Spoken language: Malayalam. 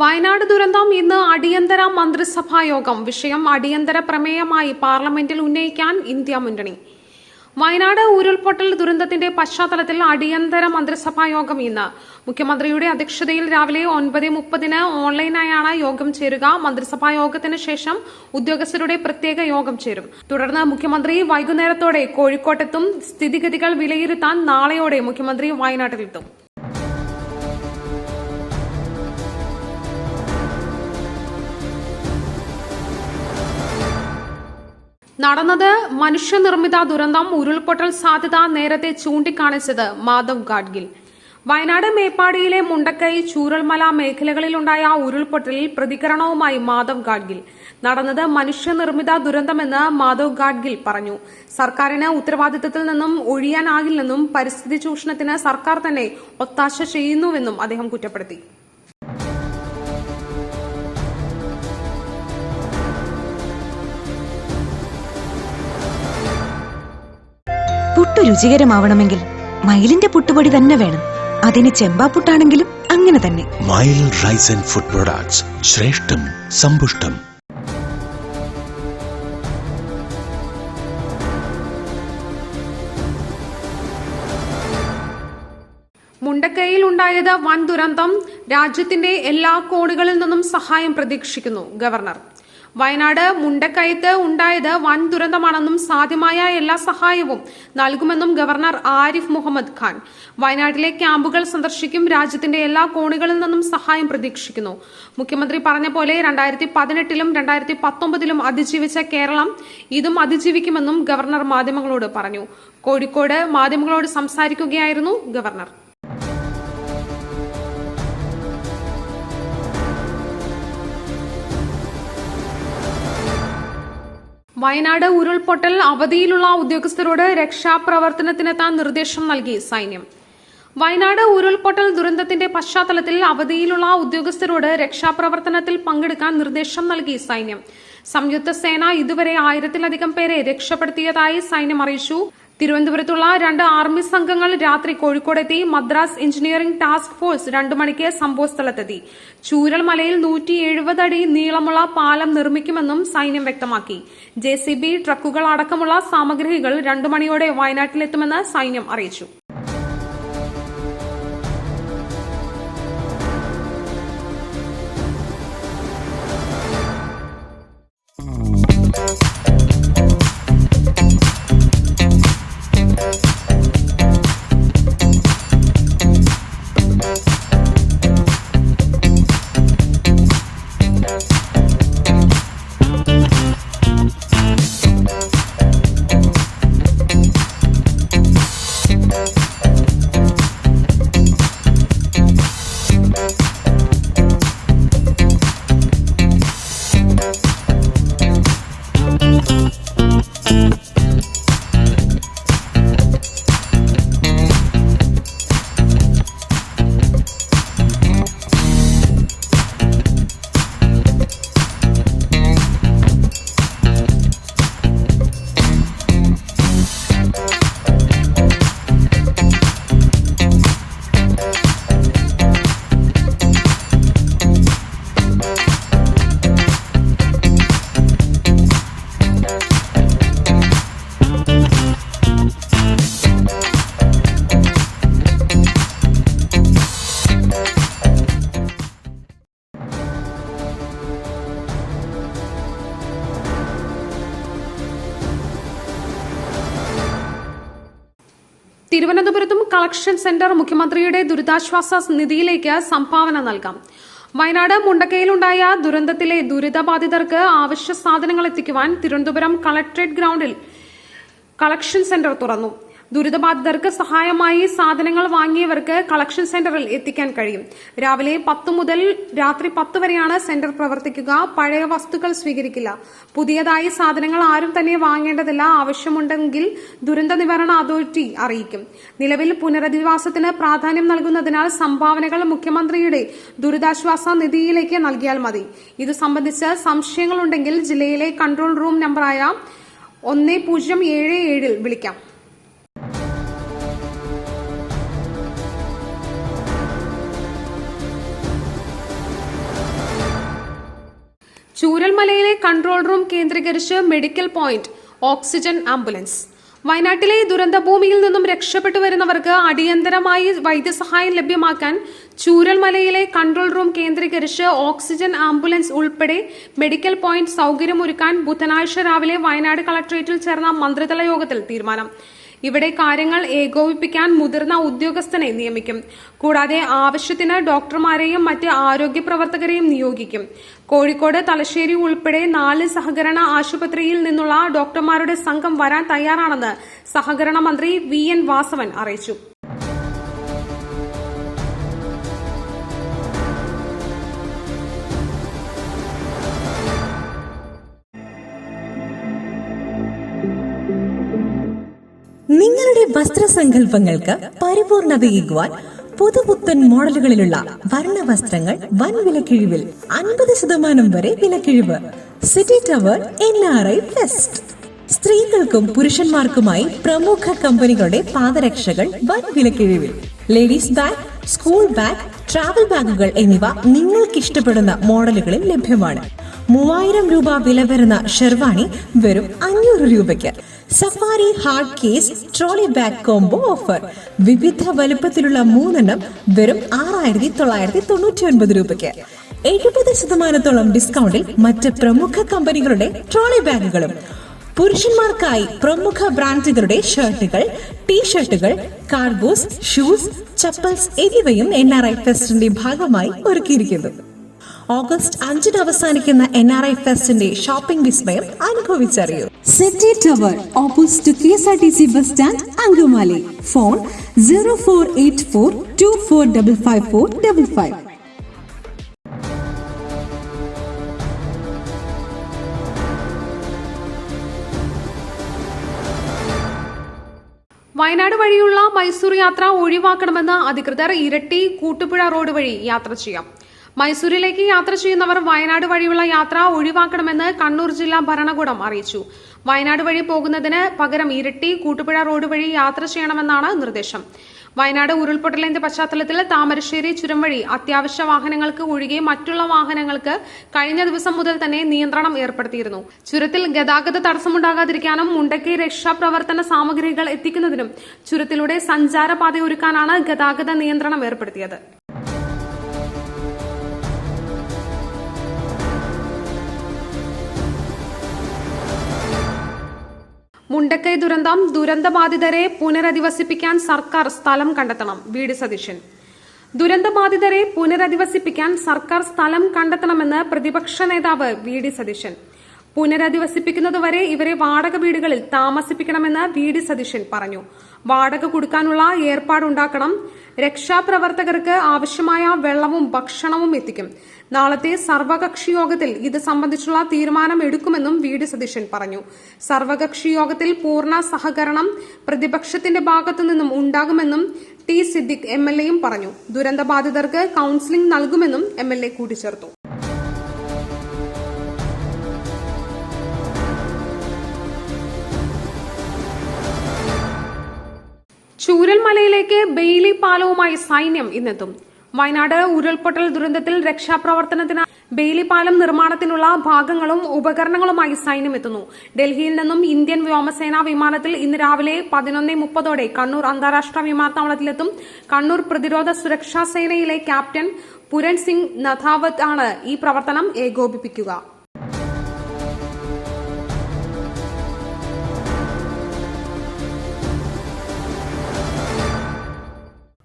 Wayanad ദുരന്തം ഇന്ന് അടിയന്തര മന്ത്രിസഭാ യോഗം. വിഷയം അടിയന്തര പ്രമേയമായി പാർലമെന്റിൽ ഉന്നയിക്കാൻ ഇന്ത്യ മുന്നണി. വയനാട് ഉരുൾപൊട്ടൽ ദുരന്തത്തിന്റെ പശ്ചാത്തലത്തിൽ അടിയന്തര മന്ത്രിസഭാ യോഗം ഇന്ന്. മുഖ്യമന്ത്രിയുടെ അധ്യക്ഷതയിൽ രാവിലെ ഒൻപത് മുപ്പതിന് ഓൺലൈനായാണ് യോഗം ചേരുക. മന്ത്രിസഭാ യോഗത്തിന് ശേഷം ഉദ്യോഗസ്ഥരുടെ പ്രത്യേക യോഗം ചേരും. തുടർന്ന് മുഖ്യമന്ത്രി വൈകുന്നേരത്തോടെ കോഴിക്കോട്ടെത്തും. സ്ഥിതിഗതികൾ വിലയിരുത്താൻ നാളെയോടെ മുഖ്യമന്ത്രി വയനാട്ടിലെത്തും. നടന്നത് മനുഷ്യനിർമ്മിത ദുരന്തം ഉരുൾപൊട്ടൽ സാധ്യത നേരത്തെ ചൂണ്ടിക്കാണിച്ചത് മാധവ് ഗാഡ്ഗിൽ. വയനാട് മേപ്പാടിയിലെ മുണ്ടക്കൈ ചൂരൽമല മേഖലകളിലുണ്ടായ ഉരുൾപൊട്ടലിൽ പ്രതികരണവുമായി മാധവ് ഗാഡ്ഗിൽ. നടന്നത് മനുഷ്യനിർമ്മിത ദുരന്തമെന്ന് മാധവ് ഗാഡ്ഗിൽ പറഞ്ഞു. സർക്കാരിന് ഉത്തരവാദിത്തത്തിൽ നിന്നും ഒഴിയാനാകില്ലെന്നും പരിസ്ഥിതി ചൂഷണത്തിന് സർക്കാർ തന്നെ ഒത്താശ ചെയ്യുന്നുവെന്നും അദ്ദേഹം കുറ്റപ്പെടുത്തി. പുട്ടു രുചികരമാവണമെങ്കിൽ മയിലിന്റെ പുട്ടുപൊടി തന്നെ വേണം. അതിന് ചെമ്പാപ്പുട്ടാണെങ്കിലും അങ്ങനെ തന്നെ. മയിൽ റൈസ് ആൻഡ് ഫുഡ് പ്രൊഡക്ട്സ് ശ്രേഷ്ഠം സമ്പുഷ്ടം. മുണ്ടക്കൈയിൽ ഉണ്ടായത് വൻ ദുരന്തം രാജ്യത്തിന്റെ എല്ലാ കോണുകളിൽ നിന്നും സഹായം പ്രതീക്ഷിക്കുന്നു ഗവർണർ. വയനാട് മുണ്ടക്കയത്ത് ഉണ്ടായത് വൻ ദുരന്തമാണെന്നും സാധ്യമായ എല്ലാ സഹായവും നൽകുമെന്നും ഗവർണർ ആരിഫ് മുഹമ്മദ് ഖാൻ. വയനാട്ടിലെ ക്യാമ്പുകൾ സന്ദർശിക്കും രാജ്യത്തിന്റെ എല്ലാ കോണുകളിൽ നിന്നും സഹായം പ്രതീക്ഷിക്കുന്നു. മുഖ്യമന്ത്രി പറഞ്ഞ പോലെ രണ്ടായിരത്തി പതിനെട്ടിലും രണ്ടായിരത്തി പത്തൊമ്പതിലും അതിജീവിച്ച കേരളം ഇതും അതിജീവിക്കുമെന്നും ഗവർണർ മാധ്യമങ്ങളോട് പറഞ്ഞു. കോഴിക്കോട് മാധ്യമങ്ങളോട് സംസാരിക്കുകയായിരുന്നു ഗവർണർ. വയനാട് ഉരുൾപൊട്ടൽ അവധിയിലുള്ള ഉദ്യോഗസ്ഥരോട് രക്ഷാപ്രവർത്തനത്തിനെത്താൻ നിർദ്ദേശം നൽകി സൈന്യം. വയനാട് ഉരുൾപൊട്ടൽ ദുരന്തത്തിന്റെ പശ്ചാത്തലത്തിൽ അവധിയിലുള്ള ഉദ്യോഗസ്ഥരോട് രക്ഷാപ്രവർത്തനത്തിൽ പങ്കെടുക്കാൻ നിർദ്ദേശം നൽകി സൈന്യം. സംയുക്ത സേന ഇതുവരെ ആയിരത്തിലധികം പേരെ രക്ഷപ്പെടുത്തിയതായി സൈന്യം അറിയിച്ചു. തിരുവനന്തപുരത്തുള്ള രണ്ട് ആർമി സംഘങ്ങൾ രാത്രി കോഴിക്കോടെത്തി മദ്രാസ് എഞ്ചിനീയറിംഗ് ടാസ്ക് ഫോഴ്സ് രണ്ടു മണിക്ക് സംഭവസ്ഥലത്തെത്തി. ചൂരൽമലയിൽ നൂറ്റി എഴുപത് അടി നീളമുള്ള പാലം നിർമ്മിക്കുമെന്നും സൈന്യം വ്യക്തമാക്കി. ജെ സി ബി ട്രക്കുകൾ അടക്കമുള്ള സാമഗ്രികൾ രണ്ടു മണിയോടെ വയനാട്ടിലെത്തുമെന്ന് സൈന്യം അറിയിച്ചു. കളക്ഷൻ സെന്റർ മുഖ്യമന്ത്രിയുടെ ദുരിതാശ്വാസ നിധിയിലേക്ക് സംഭാവന നൽകാം. വയനാട് മുണ്ടക്കയിലുണ്ടായ ദുരന്തത്തിലെ ദുരിതബാധിതർക്ക് ആവശ്യ സാധനങ്ങൾ എത്തിക്കുവാൻ തിരുവനന്തപുരം കളക്ടറേറ്റ് ഗ്രൗണ്ടിൽ കളക്ഷൻ സെന്റർ തുറന്നു. ദുരിതബാധിതർക്ക് സഹായമായി സാധനങ്ങൾ വാങ്ങിയവർക്ക് കളക്ഷൻ സെന്ററിൽ എത്തിക്കാൻ കഴിയും. രാവിലെ പത്ത് മുതൽ രാത്രി പത്ത് വരെയാണ് സെന്റർ പ്രവർത്തിക്കുക. പഴയ വസ്തുക്കൾ സ്വീകരിക്കില്ല. പുതിയതായി സാധനങ്ങൾ ആരും തന്നെ വാങ്ങേണ്ടതില്ല. ആവശ്യമുണ്ടെങ്കിൽ ദുരന്ത നിവാരണ അതോറിറ്റി അറിയിക്കും. നിലവിൽ പുനരധിവാസത്തിന് പ്രാധാന്യം നൽകുന്നതിനാൽ സംഭാവനകൾ മുഖ്യമന്ത്രിയുടെ ദുരിതാശ്വാസ നിധിയിലേക്ക് നൽകിയാൽ മതി. ഇത് സംബന്ധിച്ച് സംശയങ്ങളുണ്ടെങ്കിൽ ജില്ലയിലെ കൺട്രോൾ റൂം നമ്പറായ ഒന്ന് പൂജ്യം ഏഴ് ഏഴിൽ വിളിക്കാം. ചൂരൽമലയിലെ കൺട്രോൾ റൂം കേന്ദ്രീകരിച്ച് മെഡിക്കൽ പോയിന്റ് ഓക്സിജൻ ആംബുലൻസ് വയനാട്ടിലെ ദുരന്തഭൂമിയിൽ നിന്നും രക്ഷപ്പെട്ടു വരുന്നവർക്ക് അടിയന്തരമായി വൈദ്യസഹായം ലഭ്യമാക്കാൻ ചൂരൽമലയിലെ കൺട്രോൾ റൂം കേന്ദ്രീകരിച്ച് ഓക്സിജൻ ആംബുലൻസ് ഉൾപ്പെടെ മെഡിക്കൽ പോയിന്റ് സൗകര്യമൊരുക്കാൻ ബുധനാഴ്ച രാവിലെ വയനാട് കളക്ടറേറ്റിൽ ചേർന്ന മന്ത്രിതല യോഗത്തിൽ തീരുമാനം. ഇവിടെ കാര്യങ്ങൾ ഏകോപിപ്പിക്കാൻ മുതിർന്ന ഉദ്യോഗസ്ഥനെ നിയമിക്കും. കൂടാതെ ആവശ്യത്തിന് ഡോക്ടർമാരെയും മറ്റ് ആരോഗ്യ പ്രവർത്തകരെയും നിയോഗിക്കും. കോഴിക്കോട് തലശ്ശേരി ഉൾപ്പെടെ നാല് സഹകരണ ആശുപത്രിയിൽ നിന്നുള്ള ഡോക്ടർമാരുടെ സംഘം വരാൻ തയ്യാറാണെന്ന് സഹകരണ മന്ത്രി വി എൻ വാസവൻ അറിയിച്ചു. വസ്ത്രസങ്കല്പങ്ങൾക്ക് പരിപൂർണതയേകുവാൻ പുതുപുത്തൻ മോഡലുകളിലുള്ള വർണ വസ്ത്രങ്ങൾ വൻ വിലക്കിഴിവിൽ അൻപത് ശതമാനം വരെ വിലക്കിഴിവ്. City tower N R I fest സ്ത്രീകൾക്കും പുരുഷന്മാർക്കുമായി പ്രമുഖ കമ്പനികളുടെ പാദരക്ഷകൾ വൻ വിലക്കിഴിവിൽ. Ladies bag school bag travel ബാഗുകൾ എന്നിവ നിങ്ങൾക്ക് ഇഷ്ടപ്പെടുന്ന മോഡലുകളിൽ ലഭ്യമാണ്. മൂവായിരം രൂപ വില വരുന്ന ഷെർവാണി വെറും അഞ്ഞൂറ് രൂപയ്ക്ക്. Safari hard case trolley bag combo offer. വിവിധ വലുപ്പത്തിലുള്ള മൂന്നെണ്ണം വെറും ആറായിരത്തി തൊള്ളായിരത്തി തൊണ്ണൂറ്റി ഒൻപത് രൂപയ്ക്ക്. എഴുപത് ശതമാനത്തോളം ഡിസ്കൗണ്ടിൽ മറ്റ് പ്രമുഖ കമ്പനികളുടെ ട്രോളി ബാഗുകളും. പുരുഷന്മാർക്കായി പ്രമുഖ ബ്രാൻഡുകളുടെ ഷർട്ടുകൾ ടീഷർട്ടുകൾ കാർഗോസ് ഷൂസ് ചപ്പൽസ് എന്നിവയും എൻ ആർ ഐ ഫെസ്റ്റിന്റെ ഭാഗമായി ഒരുക്കിയിരിക്കുന്നു. ഓഗസ്റ്റ് അഞ്ചിന് അവസാനിക്കുന്ന എൻ ആർ ഐ ഫെസ്റ്റിന്റെ ഷോപ്പിംഗ് വിസ്മയം അനുഭവിച്ചറിയൂ City Tower, opposite to KSRTC bus stand, Angumali. Phone 0484 2455455. Wayanad വഴിയുള്ള മൈസൂർ യാത്ര ഒഴിവാക്കണമെന്ന് അധികൃതർ ഇരട്ടി കൂട്ടുപുഴ റോഡ് വഴി യാത്ര ചെയ്യാം മൈസൂരിലേക്ക് യാത്ര ചെയ്യുന്നവർ വയനാട് വഴിയുള്ള യാത്ര ഒഴിവാക്കണമെന്ന് കണ്ണൂർ ജില്ലാ ഭരണകൂടം അറിയിച്ചു. വയനാട് വഴി പോകുന്നതിന് പകരം ഇരട്ടി കൂട്ടുപുഴ റോഡ് വഴി യാത്ര ചെയ്യണമെന്നാണ് നിർദ്ദേശം. വയനാട് ഉരുൾപൊട്ടലിന്റെ പശ്ചാത്തലത്തിൽ താമരശ്ശേരി ചുരം വഴി അത്യാവശ്യ വാഹനങ്ങൾക്ക് ഒഴികെ മറ്റുള്ള വാഹനങ്ങൾക്ക് കഴിഞ്ഞ ദിവസം മുതൽ തന്നെ നിയന്ത്രണം ഏർപ്പെടുത്തിയിരുന്നു. ചുരത്തിൽ ഗതാഗത തടസ്സമുണ്ടാകാതിരിക്കാനും മുണ്ടക്കി രക്ഷാപ്രവർത്തന സാമഗ്രികൾ എത്തിക്കുന്നതിനും ചുരത്തിലൂടെ സഞ്ചാരപാത ഒരുക്കാനാണ് ഗതാഗത നിയന്ത്രണം ഏർപ്പെടുത്തിയത്. മുണ്ടക്കൈ ദുരന്തം ദുരന്തബാധിതരെ പുനരധിവസിപ്പിക്കാൻ സർക്കാർ സ്ഥലം കണ്ടെത്തണം. വി ഡി സതീശൻ. ദുരന്തബാധിതരെ പുനരധിവസിപ്പിക്കാൻ സർക്കാർ സ്ഥലം കണ്ടെത്തണമെന്ന് പ്രതിപക്ഷ നേതാവ് വി ഡി സതീശൻ. പുനരധിവസിപ്പിക്കുന്നതുവരെ ഇവരെ വാടക വീടുകളിൽ താമസിപ്പിക്കണമെന്ന് വി ഡി സതീശൻ പറഞ്ഞു. വാടക കൊടുക്കാനുള്ള ഏർപ്പാടുണ്ടാക്കണം. രക്ഷാപ്രവർത്തകർക്ക് ആവശ്യമായ വെള്ളവും ഭക്ഷണവും എത്തിക്കും. നാളത്തെ സർവകക്ഷി യോഗത്തിൽ ഇത് സംബന്ധിച്ചുള്ള തീരുമാനം എടുക്കുമെന്നും വി ഡി സതീശൻ പറഞ്ഞു. സർവകക്ഷി യോഗത്തിൽ പൂർണ സഹകരണം പ്രതിപക്ഷത്തിന്റെ ഭാഗത്തു നിന്നും ഉണ്ടാകുമെന്നും ടി സിദ്ദിഖ് എം എൽ എയും പറഞ്ഞു. ദുരന്തബാധിതർക്ക് കൌൺസിലിംഗ് നൽകുമെന്നും എം എൽ എ കൂട്ടിച്ചേർത്തു. ചൂരൽമലയിലേക്ക് ബെയിലി പാലവുമായി സൈന്യം ഇന്നെത്തും. വയനാട് ഉരുൾപൊട്ടൽ ദുരന്തത്തിൽ രക്ഷാപ്രവർത്തനത്തിന് ബെയിലി പാലം നിർമ്മാണത്തിനുള്ള ഭാഗങ്ങളും ഉപകരണങ്ങളുമായി സൈന്യം എത്തുന്നു. ഡൽഹിയിൽ നിന്നും ഇന്ത്യൻ വ്യോമസേനാ വിമാനത്തിൽ ഇന്ന് രാവിലെ പതിനൊന്നേ മുപ്പതോടെ കണ്ണൂർ അന്താരാഷ്ട്ര വിമാനത്താവളത്തിലെത്തും. കണ്ണൂർ പ്രതിരോധ സുരക്ഷാ സേനയിലെ ക്യാപ്റ്റൻ പുരൺ സിംഗ് നഥാവത്ത് ആണ് ഈ പ്രവർത്തനം ഏകോപിപ്പിക്കുക.